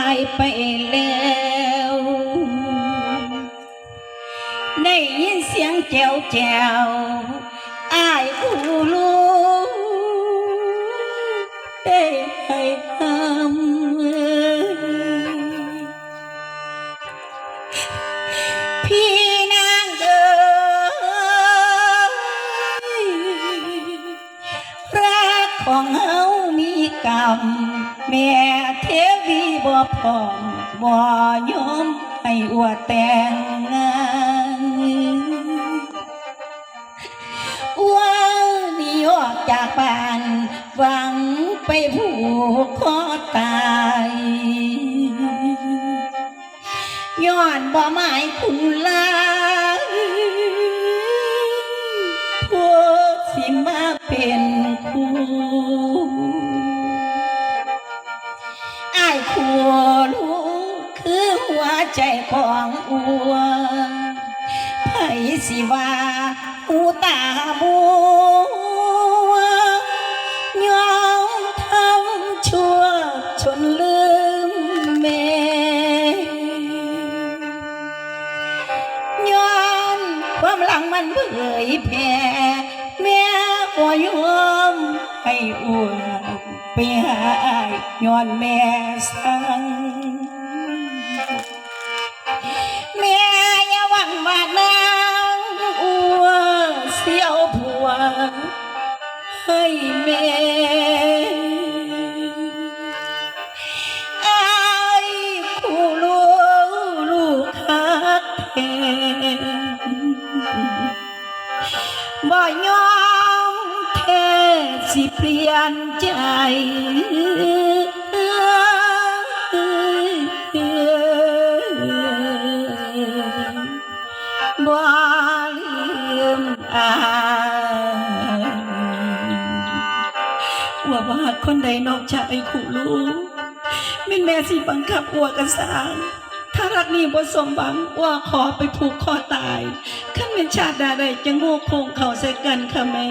ายไปแล้วได้ยินเสียงแจวแจวอายผู้ลูกได้ให้ทำพี่นางเอ๋ยรักของเฮามีกรรม แม่เทวีบ่พร้อมบ่ยอมให้อวดแต่งงานว่าหนี่ออกจากบ้านหวังไปผูกคอตายย้อนบ่หมายคุณลาผู้สิมาเป็นคู่ ใจของอัวไผสิว่าอูตาบัวยอมทำชั่วจนลืมแม่ย้อนความหลังมันเผยแผ่แม่บ่ยอมให้อ้วนไปหาย้อนแม่สั่ง ให้แม่อายผู้ลูกลูกฮักแทบ่ยอมแท้สิเปลี่ยนใจบ่ลืมอา ยว่าว่าหากคนใดนอกชากไอ้ขู่ลูกมินแม่สิบังคับอัวกระสร้างถ้ารักนี้บ่สมบังอัวขอไปผูกคอตายขั้นเป็นชาติใดจะโง่คงเขาใส่กันค่ะแม่